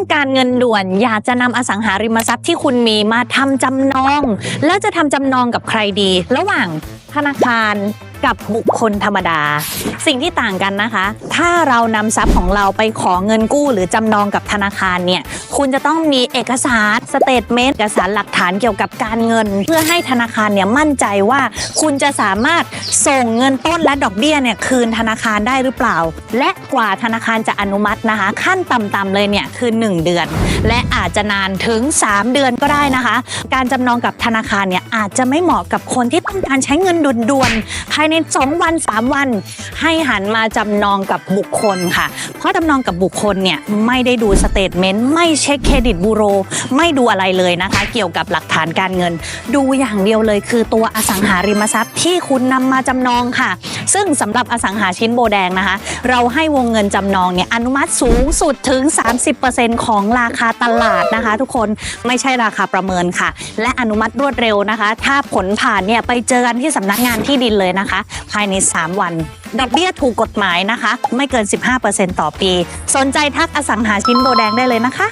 องการเงินด่วน อยากจะนำอสังหาริมทรัพย์ที่คุณมีมาทำจำนอง แล้วจะทำจำนองกับใครดี ระหว่างธนาคาร กับบุคคลธรรมดา สิ่งที่ต่างกันนะคะ ถ้าเรานำทรัพย์ของเราไปขอเงินกู้ หรือจำนองกับธนาคารเนี่ยคุณจะต้องมีเอกสารสเตทเมนต์เอกสารหลักฐานเกี่ยวกับการเงิน เพื่อให้ธนาคารเนี่ยมั่นใจว่า คุณจะสามารถส่งเงินต้นและดอกเบี้ยเนี่ยคืนธนาคารได้หรือเปล่า และกว่าธนาคารจะอนุมัตินะคะ ขั้นต่ำๆเลยเนี่ยคือ 1 เดือน และอาจจะนานถึง 3 เดือนก็ได้นะคะ การจำนองกับธนาคารเนี่ยอาจจะไม่เหมาะกับคนที่ต้องการใช้เงินด่วนๆภายใน 2 วัน 3 วัน ให้หันมาจำนองกับบุคคลค่ะ เพราะจำนองกับบุคคลเนี่ยไม่ได้ดูสเตทเมนต์ไม่เช็คเครดิตบูโร ไม่ดูอะไรเลยนะคะ เกี่ยวกับหลักฐานการเงิน ดูอย่างเดียวเลยคือตัวอสังหาริมทรัพย์ที่คุณนำมาจำนองค่ะ ซึ่งสำหรับอสังหาชิ้นโบแดงนะคะ เราให้วงเงินจำนองเนี่ยอนุมัติสูงสุดถึง 30%ของราคาตลาดนะคะ ทุกคนไม่ใช่ราคาประเมินค่ะ และอนุมัติรวดเร็วนะคะ ถ้าผลผ่านเนี่ยไปเจอกันที่สำนักงานที่ดินเลยนะคะ ภายใน 3 วันดอกเบี้ยถูกกฎหมายนะคะ ไม่เกิน 15%ต่อปี สนใจทักอสังหาชิ้นโบแดงได้เลยนะคะ